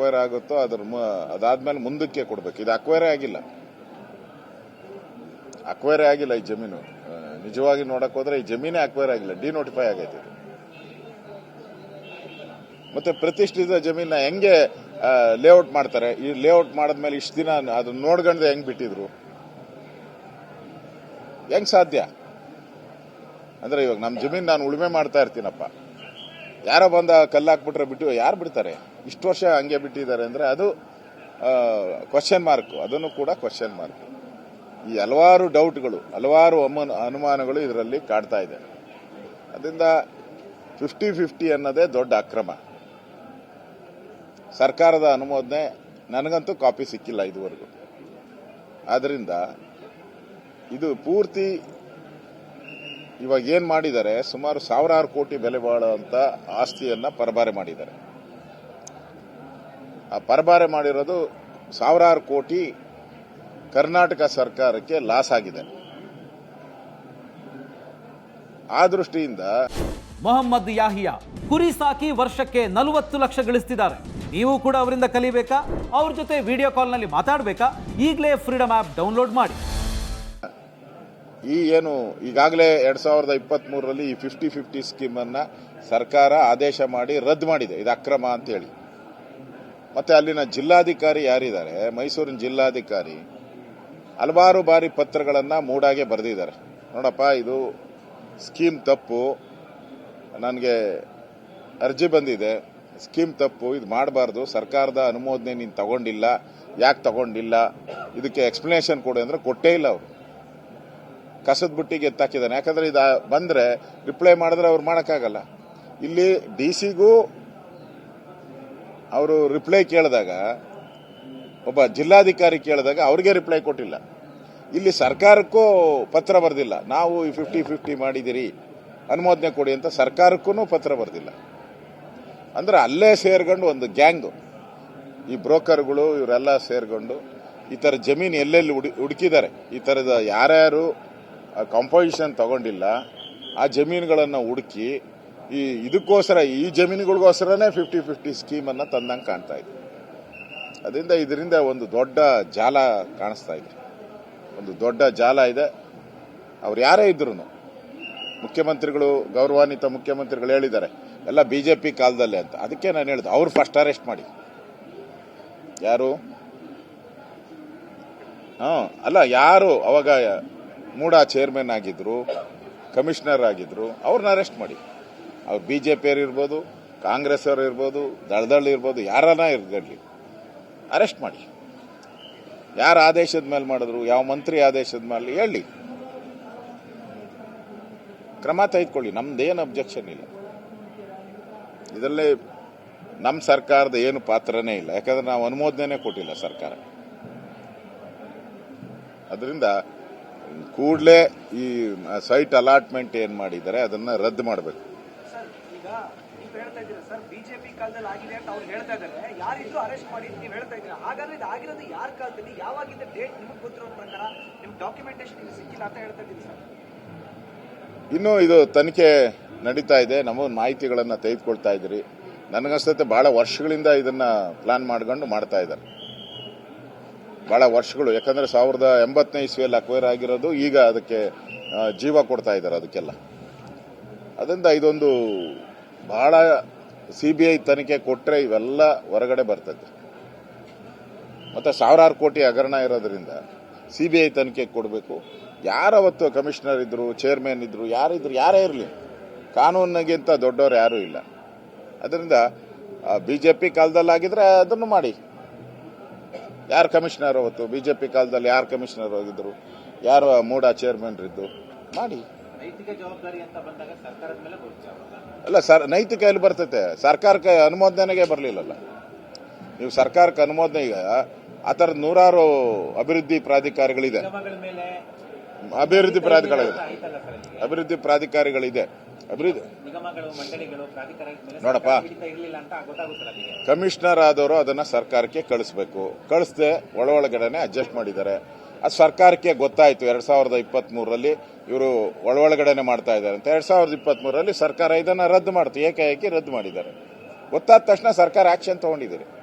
Acquire ಆಗುತ್ತೋ ಅದ್ರ ಅದಾದ್ಮೇಲೆ ಮುಂದಕ್ಕೆ ಕೊಡ್ಬೇಕು. ಇದು ಅಕ್ವೈರ್ ಆಗಿಲ್ಲ. ಅಕ್ವೈರೇ ಆಗಿಲ್ಲ ಈ ಜಮೀನು. ನಿಜವಾಗಿ ನೋಡಕ್ ಹೋದ್ರೆ ಈ ಜಮೀನೇ ಅಕ್ವೈರ್ ಆಗಿಲ್ಲ. ಡಿನೋಟಿಫೈ ಆಗೈತೆ. ಮತ್ತೆ ಪ್ರತಿಷ್ಠಿತ ಜಮೀನ ಹೆಂಗೆ ಲೇಔಟ್ ಮಾಡ್ತಾರೆ? ಈ ಲೇಔಟ್ ಮಾಡಿದ್ಮೇಲೆ ಇಷ್ಟು ದಿನ ಅದನ್ನ ನೋಡ್ಕೊಂಡ್ರೆ ಹೆಂಗ್ ಬಿಟ್ಟಿದ್ರು? ಹೆಂಗ್ ಸಾಧ್ಯ? ಅಂದ್ರೆ ಇವಾಗ ನಮ್ಮ ಜಮೀನ್ ನಾನು ಉಳುಮೆ ಮಾಡ್ತಾ ಇರ್ತೀನಪ್ಪ. ಯಾರೋ ಬಂದ ಕಲ್ಲು ಹಾಕ್ಬಿಟ್ರೆ ಬಿಟ್ಟು ಯಾರು ಬಿಡ್ತಾರೆ? ಇಷ್ಟು ವರ್ಷ ಹಂಗೆ ಬಿಟ್ಟಿದ್ದಾರೆ ಅಂದರೆ ಅದು ಕ್ವಶನ್ ಮಾರ್ಕ್ ಅದನ್ನು ಕೂಡ ಕ್ವಶನ್ ಮಾರ್ಕ್ ಈ ಹಲವಾರು ಡೌಟ್ಗಳು, ಹಲವಾರು ಅನುಮಾನಗಳು ಇದರಲ್ಲಿ ಕಾಡ್ತಾ ಇದೆ. ಅದರಿಂದ ಫಿಫ್ಟಿ ಫಿಫ್ಟಿ ಅನ್ನೋದೇ ದೊಡ್ಡ ಅಕ್ರಮ. ಸರ್ಕಾರದ ಅನುಮೋದನೆ ನನಗಂತೂ ಕಾಪಿ ಸಿಕ್ಕಿಲ್ಲ ಇದುವರೆಗೂ. ಆದ್ದರಿಂದ ಇದು ಪೂರ್ತಿ ಇವಾಗ ಏನ್ ಮಾಡಿದ್ದಾರೆ, ಸುಮಾರು ಸಾವಿರಾರು ಕೋಟಿ ಬೆಲೆ ಬಾಳುವಂತ ಆಸ್ತಿಯನ್ನ ಪರಬಾರೆ ಮಾಡಿದ್ದಾರೆ. ಆ ಪರಬಾರೆ ಮಾಡಿರೋದು ಸಾವಿರಾರು ಕೋಟಿ ಕರ್ನಾಟಕ ಸರ್ಕಾರಕ್ಕೆ ಲಾಸ್ ಆಗಿದೆ. ಆ ದೃಷ್ಟಿಯಿಂದ ಮೊಹಮ್ಮದ್ ಯಾಹಿಯಾ ಕುರಿ ಸಾಕಿ ವರ್ಷಕ್ಕೆ ನಲವತ್ತು ಲಕ್ಷ ಗಳಿಸ್ತಿದ್ದಾರೆ. ನೀವು ಕೂಡ ಅವರಿಂದ ಕಲಿಬೇಕಾ? ಅವ್ರ ಜೊತೆ ವಿಡಿಯೋ ಕಾಲ್ನಲ್ಲಿ ಮಾತಾಡಬೇಕಾ? ಈಗಲೇ ಫ್ರೀಡಮ್ ಆ್ಯಪ್ ಡೌನ್ಲೋಡ್ ಮಾಡಿ. ಈ ಏನು ಈಗಾಗಲೇ ಎರಡ್ ಸಾವಿರದ ಇಪ್ಪತ್ತ್ ಮೂರರಲ್ಲಿ ಈ ಫಿಫ್ಟಿ ಫಿಫ್ಟಿ ಸ್ಕೀಮ್ ಅನ್ನ ಸರ್ಕಾರ ಆದೇಶ ಮಾಡಿ ರದ್ದು ಮಾಡಿದೆ. ಇದು ಅಕ್ರಮ ಅಂತ ಹೇಳಿ ಮತ್ತೆ ಅಲ್ಲಿನ ಜಿಲ್ಲಾಧಿಕಾರಿ ಯಾರಿದ್ದಾರೆ? ಮೈಸೂರಿನ ಜಿಲ್ಲಾಧಿಕಾರಿ ಹಲವಾರು ಬಾರಿ ಪತ್ರಗಳನ್ನ ಮೂಡಾಗೆ ಬರೆದಿದ್ದಾರೆ. ನೋಡಪ್ಪ, ಇದು ಸ್ಕೀಮ್ ತಪ್ಪು. ನನಗೆ ಅರ್ಜಿ ಬಂದಿದೆ. ಸ್ಕೀಮ್ ತಪ್ಪು. ಇದು ಮಾಡಬಾರ್ದು. ಸರ್ಕಾರದ ಅನುಮೋದನೆ ನೀನು ತಗೊಂಡಿಲ್ಲ. ಯಾಕೆ ತಗೊಂಡಿಲ್ಲ? ಇದಕ್ಕೆ ಎಕ್ಸ್ಪ್ಲನೇಷನ್ ಕೊಡು ಅಂದ್ರೆ ಕೊಟ್ಟೇ ಇಲ್ಲ ಅವರು. ಕಸದ ಬುಟ್ಟಿಗೆ ಎತ್ತಾಕಿದ್ದಾನೆ. ಯಾಕಂದ್ರೆ ಇದು ಬಂದ್ರೆ ರಿಪ್ಲೈ ಮಾಡಿದ್ರೆ ಅವ್ರು ಮಾಡೋಕ್ಕಾಗಲ್ಲ. ಇಲ್ಲಿ ಡಿ ಸಿಗೂ ಅವರು ರಿಪ್ಲೈ ಕೇಳಿದಾಗ, ಒಬ್ಬ ಜಿಲ್ಲಾಧಿಕಾರಿ ಕೇಳಿದಾಗ ಅವ್ರಿಗೆ ರಿಪ್ಲೈ ಕೊಟ್ಟಿಲ್ಲ. ಇಲ್ಲಿ ಸರ್ಕಾರಕ್ಕೂ ಪತ್ರ ಬರೆದಿಲ್ಲ. ನಾವು ಈ ಫಿಫ್ಟಿ ಫಿಫ್ಟಿ ಮಾಡಿದಿರಿ ಅನುಮೋದನೆ ಕೊಡಿ ಅಂತ ಸರ್ಕಾರಕ್ಕೂ ಪತ್ರ ಬರೆದಿಲ್ಲ. ಅಂದ್ರೆ ಅಲ್ಲೇ ಸೇರ್ಕೊಂಡು ಒಂದು ಗ್ಯಾಂಗು, ಈ ಬ್ರೋಕರ್ಗಳು ಇವರೆಲ್ಲ ಸೇರ್ಕೊಂಡು ಈ ಥರ ಜಮೀನು ಎಲ್ಲೆಲ್ಲಿ ಹುಡಿ, ಹುಡುಕಿದ್ದಾರೆ. ಈ ಥರದ ಯಾರ್ಯಾರು ಕಂಪೋಸಿಷನ್ ತಗೊಂಡಿಲ್ಲ. ಆ ಜಮೀನುಗಳನ್ನು ಹುಡುಕಿ ಈ ಇದಕ್ಕೋಸ್ಕರ ಈ ಜಮೀನುಗಳಿಗೋಸ್ಕರನೇ ಫಿಫ್ಟಿ ಫಿಫ್ಟಿ ಸ್ಕೀಮನ್ನು ತಂದಂಗೆ ಕಾಣ್ತಾ ಇದೆ. ಅದರಿಂದ ಇದರಿಂದ ಒಂದು ದೊಡ್ಡ ಜಾಲ ಕಾಣಿಸ್ತಾ ಇದೆ. ಒಂದು ದೊಡ್ಡ ಜಾಲ ಇದೆ. ಅವ್ರು ಯಾರೇ ಇದ್ರು ಮುಖ್ಯಮಂತ್ರಿಗಳು, ಗೌರವಾನ್ವಿತ ಮುಖ್ಯಮಂತ್ರಿಗಳು ಹೇಳಿದ್ದಾರೆ, ಎಲ್ಲ ಬಿಜೆಪಿ ಕಾಲದಲ್ಲೇ ಅಂತ. ಅದಕ್ಕೆ ನಾನು ಹೇಳಿದೆ, ಅವ್ರು ಫಸ್ಟ್ ಅರೆಸ್ಟ್ ಮಾಡಿ. ಯಾರು? ಹಾಂ ಅಲ್ಲ ಯಾರು ಅವಾಗ ಮೂಡ ಚೇರ್ಮನ್ ಆಗಿದ್ರು ಕಮಿಷನರ್ ಆಗಿದ್ರು, ಅವ್ರನ್ನ ಅರೆಸ್ಟ್ ಮಾಡಿ. ಅವ್ರು ಬಿ ಜೆ ಪಿಯವ್ರು ಇರ್ಬೋದು, ಕಾಂಗ್ರೆಸ್ ಅವರು ಇರ್ಬೋದು ದಳದಳ್ಳಿ ಇರ್ಬೋದು, ಯಾರನ್ನ ಇರ್ಲಿ ಅರೆಸ್ಟ್ ಮಾಡಿ. ಯಾರ ಆದೇಶದ ಮೇಲೆ ಮಾಡಿದ್ರು, ಯಾವ ಮಂತ್ರಿ ಆದೇಶದ ಮೇಲೆ ಹೇಳಿ. ಕ್ರಮ ತೆಗೆದುಕೊಳ್ಳಿ ನಮ್ದೇನು ಅಬ್ಜೆಕ್ಷನ್ ಇಲ್ಲ. ಇದರಲ್ಲಿ ನಮ್ಮ ಸರ್ಕಾರದ ಏನು ಪಾತ್ರನೇ ಇಲ್ಲ, ಯಾಕಂದ್ರೆ ನಾವು ಅನುಮೋದನೆ ಕೊಟ್ಟಿಲ್ಲ ಸರ್ಕಾರ. ಅದರಿಂದ ಕೂಡಲೇ ಈ ಸೈಟ್ ಅಲಾಟ್ಮೆಂಟ್ ಏನು ಮಾಡಿದ್ದಾರೆ ಅದನ್ನ ರದ್ದು ಮಾಡಬೇಕು. ಇನ್ನು ಇದು ತನಿಖೆ ನಡೀತಾ ಇದೆ. ನಮ್ಮ ಮಾಹಿತಿಗಳನ್ನು ತೆಗೆದುಕೊಳ್ತಾ ಇದ್ರಿ ನನಗನ್ಸುತ್ತೆ ಬಹಳ ವರ್ಷಗಳಿಂದ ಇದನ್ನ ಪ್ಲಾನ್ ಮಾಡ್ಕೊಂಡು ಮಾಡ್ತಾ ಇದ್ದಾರೆ. ಬಹಳ ವರ್ಷಗಳು. ಯಾಕಂದ್ರೆ ಸಾವಿರದ ಎಂಬತ್ತನೇ ಇಸ್ವಿಯಲ್ಲಿ ಅಕ್ವೈರ್ ಆಗಿರೋದು, ಈಗ ಅದಕ್ಕೆ ಜೀವ ಕೊಡ್ತಾ ಇದ್ದಾರೆ ಅದಕ್ಕೆಲ್ಲ. ಅದರಿಂದ ಇದೊಂದು ಬಹಳ ಸಿ ಬಿ ಐ ತನಿಖೆ ಕೊಟ್ಟರೆ ಇವೆಲ್ಲ ಹೊರಗಡೆ ಬರ್ತದೆ. ಮತ್ತೆ ಸಾವಿರಾರು ಕೋಟಿ ಹಗರಣ ಇರೋದ್ರಿಂದ ಸಿ ಬಿ ಐ ತನಿಖೆ ಕೊಡಬೇಕು. ಯಾರವತ್ತು ಕಮಿಷನರ್ ಇದ್ರು ಚೇರ್ಮನ್ ಇದ್ರು ಯಾರಿದ್ರು ಯಾರೇ ಇರಲಿ ಕಾನೂನಿಗಿಂತ ದೊಡ್ಡವರು ಯಾರೂ ಇಲ್ಲ. ಅದರಿಂದ ಬಿ ಜೆ ಪಿ ಕಾಲದಲ್ಲಾಗಿದ್ರೆ ಅದನ್ನು ಮಾಡಿ. ಯಾರು ಕಮಿಷನರ್ ಅವತ್ತು? ಬಿ ಜೆ ಪಿ ಕಾಲದಲ್ಲಿ ಯಾರು ಕಮಿಷನರ್ ಆಗಿದ್ರು? ಯಾರು ಮೂಡ ಚೇರ್ಮನ್ ಇದ್ದು? ಮಾಡಿ. ಅಲ್ಲ ಸರ್ ನೈತಿಕ ಎಲ್ಲಿ ಬರ್ತೈತೆ. ಸರ್ಕಾರಕ್ಕೆ ಅನುಮೋದನೆಗೆ ಬರಲಿಲ್ಲಲ್ಲ. ನೀವು ಸರ್ಕಾರಕ್ಕೆ ಅನುಮೋದನೆ ಈಗ ಆ ಥರದ ನೂರಾರು ಅಭಿವೃದ್ಧಿ ಪ್ರಾಧಿಕಾರಗಳಿದೆ. ಅಭಿವೃದ್ಧಿ ಪ್ರಾಧಿಕಾರಗಳಿದೆ. ಅಭಿವೃದ್ಧಿ ಪ್ರಾಧಿಕಾರಿಗಳಿದೆ. ಅಭಿವೃದ್ಧಿ. ನೋಡಪ್ಪ. ಕಮಿಷನರ್ ಆದವರು ಅದನ್ನ ಸರ್ಕಾರಕ್ಕೆ ಕಳಿಸ್ಬೇಕು. ಕಳಿಸ್ದೆ ಒಳ ಒಳಗಡೆನೆ ಅಡ್ಜಸ್ಟ್ ಮಾಡಿದ್ದಾರೆ. ಅದು ಸರ್ಕಾರಕ್ಕೆ ಗೊತ್ತಾಯ್ತು. ಎರಡ್ ಸಾವಿರದ ಇಪ್ಪತ್ತ್ ಮೂರರಲ್ಲಿ ಇವರು ಒಳ ಒಳಗಡೆನೆ ಮಾಡ್ತಾ ಇದ್ದಾರೆ ಅಂತ. ಎರಡ್ ಸಾವಿರದ ಇಪ್ಪತ್ತ್ ಮೂರರಲ್ಲಿ ಸರ್ಕಾರ ಇದನ್ನ ರದ್ದು ಮಾಡ್ತು. ಏಕಾಏಕಿ ರದ್ದು ಮಾಡಿದ್ದಾರೆ. ಗೊತ್ತಾದ ತಕ್ಷಣ ಸರ್ಕಾರ ಆಕ್ಷನ್ ತಗೊಂಡಿದ್ದಾರೆ.